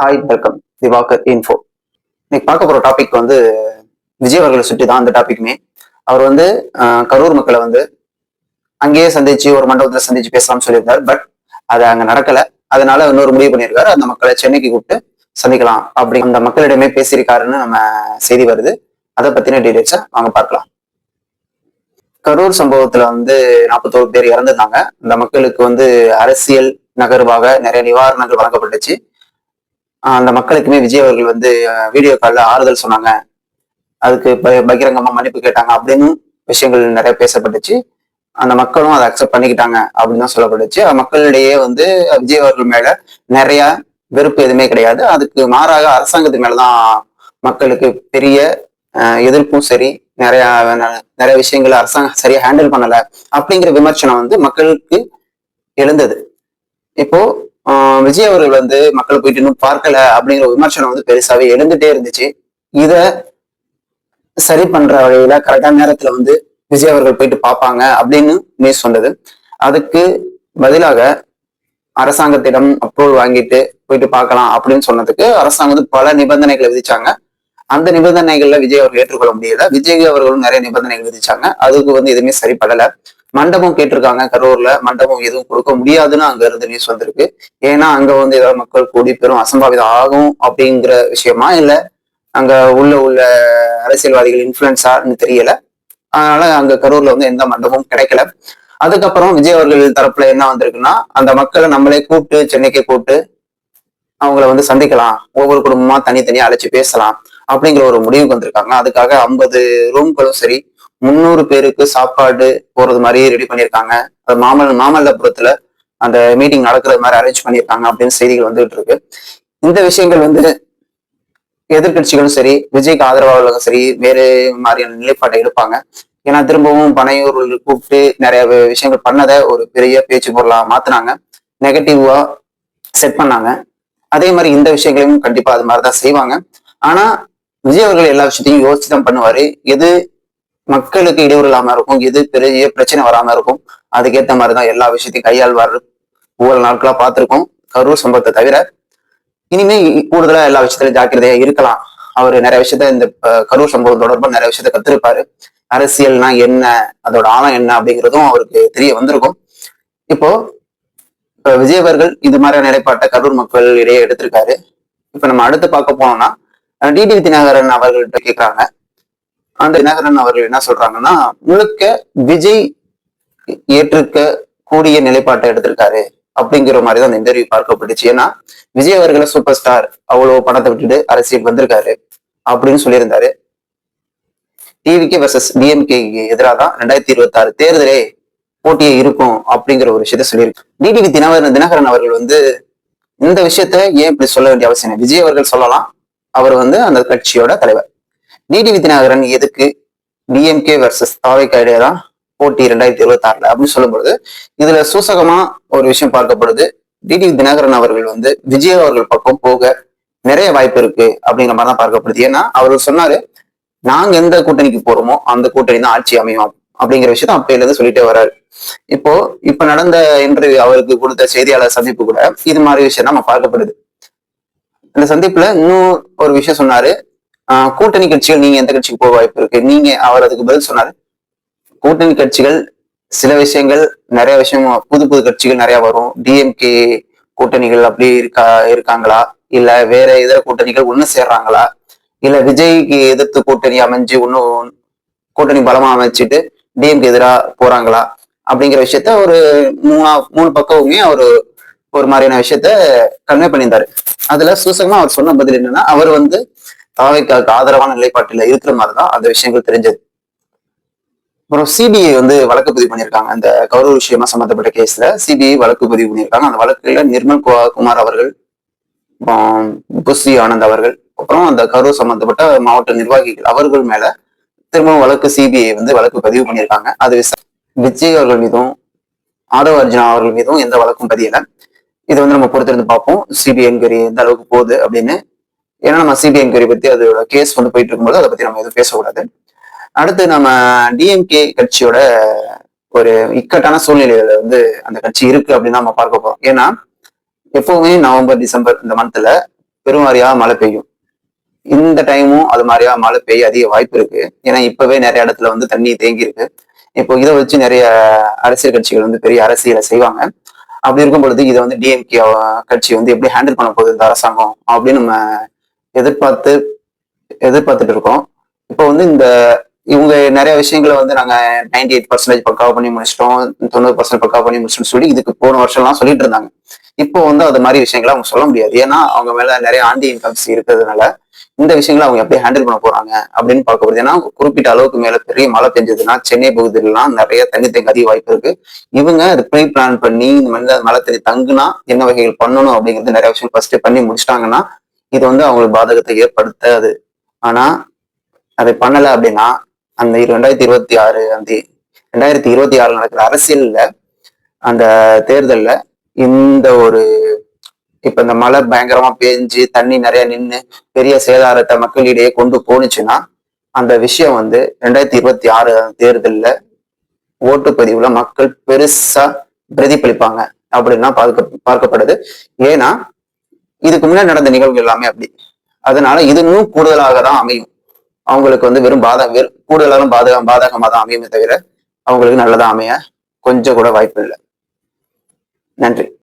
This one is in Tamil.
ஹாய் வெல்கம் திவாகர் இன்ஃபோ இன்னைக்கு பார்க்க போற டாபிக் வந்து விஜய் அவர்களை சுற்றி தான் அந்த டாபிக்குமே அவர் வந்து கரூர் மக்களை வந்து அங்கேயே சந்திச்சு ஒரு மண்டபத்துல சந்திச்சு பேசலாம்னு சொல்லியிருந்தார். பட் அது அங்க நடக்கல. அதனால இன்னொரு முடிவு பண்ணியிருக்காரு. அந்த மக்களை சென்னைக்கு கூப்பிட்டு சந்திக்கலாம் அப்படி அந்த மக்களிடமே பேசியிருக்காருன்னு நம்ம செய்தி வருது. அதை பத்தின டீடைல்ஸை வாங்க பார்க்கலாம். கரூர் சம்பவத்துல வந்து நாற்பத்தோரு பேர் இறந்துருந்தாங்க. அந்த மக்களுக்கு வந்து அரசியல் நகர்வாக நிறைய நிவாரணங்கள் வழங்கப்பட்டுச்சு. அந்த மக்களுக்குமே விஜய் அவர்கள் வந்து வீடியோ காலில் ஆறுதல் சொன்னாங்க. அதுக்கு பகிரங்கமாக மன்னிப்பு கேட்டாங்க அப்படின்னு விஷயங்கள் நிறைய பேசப்பட்டுச்சு. அந்த மக்களும் அதை அக்செப்ட் பண்ணிக்கிட்டாங்க அப்படின்னு தான் சொல்லப்பட்டுச்சு. மக்களிடையே வந்து விஜய் அவர்கள் மேல நிறைய வெறுப்பு எதுவுமே கிடையாது. அதுக்கு மாறாக அரசாங்கத்து மேலதான் மக்களுக்கு பெரிய எதிர்ப்பும் சரி நிறைய ந- நிறைய விஷயங்களை அரசாங்கம் சரியா ஹேண்டில் பண்ணல அப்படிங்கிற விமர்சனம் வந்து மக்களுக்கு எழுந்தது. இப்போ விஜய் அவர்கள் வந்து மக்கள் போயிட்டு இன்னும் பார்க்கல அப்படிங்கிற விமர்சனம் வந்து பெருசாவே எழுந்துட்டே இருந்துச்சு. இத சரி பண்ற வழியில கரெக்டான நேரத்துல வந்து விஜய் அவர்கள் போயிட்டு பார்ப்பாங்க அப்படின்னு நியூஸ் வந்தது. அதுக்கு பதிலாக அரசாங்கத்திடம் அப்ரூவல் வாங்கிட்டு போயிட்டு பார்க்கலாம் அப்படின்னு சொன்னதுக்கு அரசாங்கம் வந்து பல நிபந்தனைகளை விதிச்சாங்க. அந்த நிபந்தனைகள்ல விஜய் அவர்கள் ஏற்றுக்கொள்ள முடியல. விஜய் அவர்களும் நிறைய நிபந்தனைகள் விதிச்சாங்க. அதுக்கு வந்து எதுவுமே சரிப்படல. மண்டபம் கேட்டிருக்காங்க கரூர்ல. மண்டபம் எதுவும் கொடுக்க முடியாதுன்னு அங்க இருந்து நியூஸ் வந்திருக்கு. ஏன்னா அங்க வந்து ஏதாவது மக்கள் கூடி பெரும் அசம்பாவிதம் ஆகும் அப்படிங்கிற விஷயமா இல்ல அங்க உள்ள உள்ள அரசியல்வாதிகள் இன்ஃபுளுன்ஸான்னு தெரியல. அதனால அங்க கரூர்ல வந்து எந்த மண்டபமும் கிடைக்கல. அதுக்கப்புறம் விஜய் அவர்கள் தரப்புல என்ன வந்திருக்குன்னா அந்த மக்களை நம்மளே கூப்பிட்டு சென்னைக்கு கூப்பிட்டு அவங்கள வந்து சந்திக்கலாம். ஒவ்வொரு குடும்பமா தனித்தனியா அழைச்சு பேசலாம் அப்படிங்கிற ஒரு முடிவுக்கு வந்திருக்காங்க. அதுக்காக ஐம்பது ரூம்களும் சரி முந்நூறு பேருக்கு சாப்பாடு போறது மாதிரி ரெடி பண்ணியிருக்காங்க. அது மாமல் மாமல்லபுரத்துல அந்த மீட்டிங் நடக்கிறது மாதிரி அரேஞ்ச் பண்ணியிருக்காங்க அப்படின்னு செய்திகள் வந்துகிட்டு இருக்கு. இந்த விஷயங்கள் வந்து எதிர்க்கட்சிகளும் சரி விஜய்க்கு ஆதரவாளர்களும் சரி வேறு மாதிரியான நிலைப்பாட்டை எடுப்பாங்க. ஏன்னா திரும்பவும் பனையூர் கூப்பிட்டு நிறைய விஷயங்கள் பண்ணதை ஒரு பெரிய பேச்சு பொருளா மாத்தினாங்க. நெகட்டிவா செட் பண்ணாங்க. அதே மாதிரி இந்த விஷயங்களையும் கண்டிப்பா அது மாதிரிதான் செய்வாங்க. ஆனா விஜய் அவர்கள் எல்லா விஷயத்தையும் யோசிச்சு தான் பண்ணுவாரு. எது மக்களுக்கு இடையூறு இல்லாம இருக்கும். எது பெரிய பிரச்சனை வராம இருக்கும். அதுக்கேற்ற மாதிரிதான் எல்லா விஷயத்தையும் கையாள்வார். ஒவ்வொரு நாட்களா பார்த்திருக்கோம். கரூர் சம்பவத்தை தவிர இனிமே கூடுதலா எல்லா விஷயத்திலும் ஜாக்கிரதையா இருக்கலாம். அவர் நிறைய விஷயத்த இந்த கரூர் சம்பவம் தொடர்பாக நிறைய விஷயத்த கத்திருப்பாரு. அரசியல்னா என்ன? அதோட ஆழம் என்ன? அப்படிங்கிறதும் அவருக்கு தெரிய வந்திருக்கும். இப்போ இப்ப விஜய் அவர்கள் இது மாதிரி நிலைப்பாட்டை கரூர் மக்கள் இடையே எடுத்திருக்காரு. இப்ப நம்ம அடுத்து பார்க்க போனோம்னா டிடி தினகரன் அவர்கள்ட்ட கேட்கிறாங்க அந்த தினகரன் அவர்கள் என்ன சொல்றாங்கன்னா முழுக்க விஜய் ஏற்றுக்க கூடிய நிலைப்பாட்டை எடுத்திருக்காரு அப்படிங்கிற மாதிரி தான் அந்த இன்டர்வியூ பார்க்கப்பட்டுச்சு. ஏன்னா விஜய் அவர்களை சூப்பர் ஸ்டார் அவ்வளவு பணத்தை விட்டுட்டு அரசியல் வந்திருக்காரு அப்படின்னு சொல்லியிருந்தாரு. டிவிகே வர்சஸ் டிஎம்கே எதிராக தான் ரெண்டாயிரத்தி இருபத்தி ஆறு தேர்தலே போட்டியே இருக்கும் அப்படிங்கிற ஒரு விஷயத்த சொல்லியிருக்கு. டிடிவி தினகரன் தினகரன் அவர்கள் வந்து இந்த விஷயத்த ஏன் இப்படி சொல்ல வேண்டிய அவசியம் விஜய் அவர்கள் சொல்லலாம். அவர் வந்து அந்த கட்சியோட தலைவர். டிடிவி தினகரன் எதுக்கு டிஎம்கே வர்சஸ் தாவைக்கா இடையே தான் போட்டி ரெண்டாயிரத்தி இருபத்தி ஆறுல அப்படின்னு சொல்லும்பொழுது இதுல சூசகமா ஒரு விஷயம் பார்க்கப்படுது. டிடிவி தினகரன் அவர்கள் வந்து விஜய் அவர்கள் பக்கம் போக நிறைய வாய்ப்பு இருக்கு அப்படிங்கிற மாதிரி தான் பார்க்கப்படுது. ஏன்னா அவர் சொன்னாரு நாங்க எந்த கூட்டணிக்கு போறோமோ அந்த கூட்டணி தான் ஆட்சி அமையும் அப்படிங்கிற விஷயத்த அப்பையில இருந்து சொல்லிட்டே வர்றாரு இப்போ இப்ப நடந்த இன்டர்வியூ அவருக்கு கொடுத்த செய்தியாளர் சந்திப்பு கூட இது மாதிரி விஷயம் நம்ம பார்க்கப்படுது. இந்த சந்திப்புல இன்னும் ஒரு விஷயம் சொன்னாரு கூட்டணி கட்சிகள் நீங்க எந்த கட்சிக்கு போக வாய்ப்பு இருக்கு? நீங்க அவர் அதுக்கு பதில் சொன்னாரு. கூட்டணி கட்சிகள் சில விஷயங்கள் நிறைய விஷயம் புது புது கட்சிகள் நிறைய வரும். டிஎம்கே கூட்டணிகள் அப்படி இருக்கா இருக்காங்களா? இல்ல வேற இதர கூட்டணிகள் ஒண்ணு சேர்றாங்களா? இல்ல விஜய்க்கு எதிர்த்து கூட்டணி அமைஞ்சு ஒன்னும் கூட்டணி பலமா அமைச்சிட்டு டிஎம்கே எதிரா போறாங்களா? அப்படிங்கிற விஷயத்த ஒரு மூணா மூணு பக்கமுமே அவரு ஒரு மாதிரியான விஷயத்த கன்வே பண்ணியிருந்தாரு. அதுல சூசகமா அவர் சொன்ன பதில் என்னன்னா அவர் வந்து தாவைக்காக்கு ஆதரவான நிலைப்பாட்டில் இருக்கிற மாதிரி தான் அந்த விஷயங்கள் தெரிஞ்சது. அப்புறம் சிபிஐ வந்து வழக்கு பதிவு பண்ணியிருக்காங்க. அந்த கௌரவ விஷயமா சம்பந்தப்பட்ட கேஸ்ல சிபிஐ வழக்கு பதிவு பண்ணியிருக்காங்க. அந்த வழக்குல நிர்மல் குமார் அவர்கள் புஸ்ரீ புஸ்ரி ஆனந்த் அவர்கள் அப்புறம் அந்த கரூர் சம்பந்தப்பட்ட மாவட்ட நிர்வாகிகள் அவர்கள் மேல திரும்பவும் வழக்கு சிபிஐ வந்து வழக்கு பதிவு பண்ணியிருக்காங்க. அது விஜய் அவர்கள் மீதும் ஆதவ அர்ஜுனா அவர்கள் மீதும் எந்த வழக்கும் பதியல. இதை வந்து நம்ம பொறுத்திருந்து பார்ப்போம். சிபிஐ என்கொயரி எந்த அளவுக்கு போகுது அப்படின்னு ஏன்னா நம்ம சிபிஐ என்கொயரி பத்தி அதோட கேஸ் வந்து போயிட்டு இருக்கும்போது அதை பத்தி நம்ம எதுவும் பேசக்கூடாது. அடுத்து நம்ம டிஎம்கே கட்சியோட ஒரு இக்கட்டான சூழ்நிலையில வந்து அந்த கட்சி இருக்கு அப்படின்னு நம்ம பார்க்க போறோம். ஏன்னா எப்பவுமே நவம்பர் டிசம்பர் இந்த மந்த்ல பெருமாரியா மழை பெய்யும். இந்த டைமும் அது மாதிரியா மழை பெய்ய அதிக வாய்ப்பு இருக்கு. ஏன்னா இப்பவே நிறைய இடத்துல வந்து தண்ணி தேங்கி இருக்கு. இப்போ இதை வச்சு நிறைய அரசியல் கட்சிகள் வந்து பெரிய அரசியலை செய்வாங்க. அப்படி இருக்கும் பொழுது இதை வந்து டிஎம்கே கட்சி வந்து எப்படி ஹேண்டில் பண்ண போகுது இந்த அரசாங்கம் அப்படின்னு நம்ம எதிர்பார்த்து எதிர்பார்த்துட்டு இருக்கோம் இப்போ வந்து இந்த இவங்க நிறைய விஷயங்களை வந்து நாங்க நைன்டி எயிட் பர்சன்டேஜ் பக்காவா பண்ணி முடிச்சிட்டோம் தொண்ணூறு பர்சன்ட் பக்காவா பண்ணி முடிச்சிட்டோம்னு சொல்லி இதுக்கு போன வருஷம்லாம் சொல்லிட்டு இருந்தாங்க இப்போ வந்து அது மாதிரி விஷயங்களை அவங்க சொல்ல முடியாது. ஏன்னா அவங்க மேல நிறைய ஆண்டி இன்கம்ஸ் இருக்கிறதுனால இந்த விஷயங்களை அவங்க எப்படி ஹேண்டில் பண்ண போறாங்க அப்படின்னு பார்க்க போகுது ஏன்னா குறிப்பிட்ட அளவுக்கு மேல பெரிய மழை பெஞ்சதுன்னா சென்னை பகுதியிலாம் நிறைய தண்ணி தேங்க அதிக வாய்ப்பு இருக்கு. இவங்க ப்ரீ பிளான் பண்ணி இந்த மாதிரி மழை தண்ணி தங்குனா என்ன வகைகள் பண்ணணும் அப்படிங்கிறது நிறைய விஷயம் ஃபர்ஸ்ட் பண்ணி முடிச்சிட்டாங்கன்னா இது வந்து அவங்களுக்கு பாதகத்தை ஏற்படுத்தாது. ஆனா அதை பண்ணல அப்படின்னா அந்த ரெண்டாயிரத்தி இருபத்தி ஆறு அந்த ரெண்டாயிரத்தி இருபத்தி ஆறு நடக்கிற அரசியல்ல அந்த தேர்தல்ல இந்த ஒரு இப்ப இந்த மழை பயங்கரமா பெஞ்சு தண்ணி நிறைய நின்று பெரிய சேதாரத்தை மக்களிடையே கொண்டு போணுச்சுன்னா அந்த விஷயம் வந்து ரெண்டாயிரத்தி இருபத்தி ஆறு தேர்தல்ல ஓட்டுப்பதிவுல மக்கள் பெருசா பிரதிபலிப்பாங்க. அப்படின்னா பார்க்க பார்க்கப்படுது. ஏன்னா இதுக்கு முன்னாடி நடந்த நிகழ்வு எல்லாமே அப்படி. அதனால இது இன்னும் கூடுதலாக தான் அமையும். அவங்களுக்கு வந்து வெறும் பாதகம் வெறும் கூடுதலாலும் பாதகம் பாதகமா தான் அமையுமே தவிர அவங்களுக்கு நல்லதா அமைய கொஞ்சம் கூட வாய்ப்பு இல்லை நன்றி.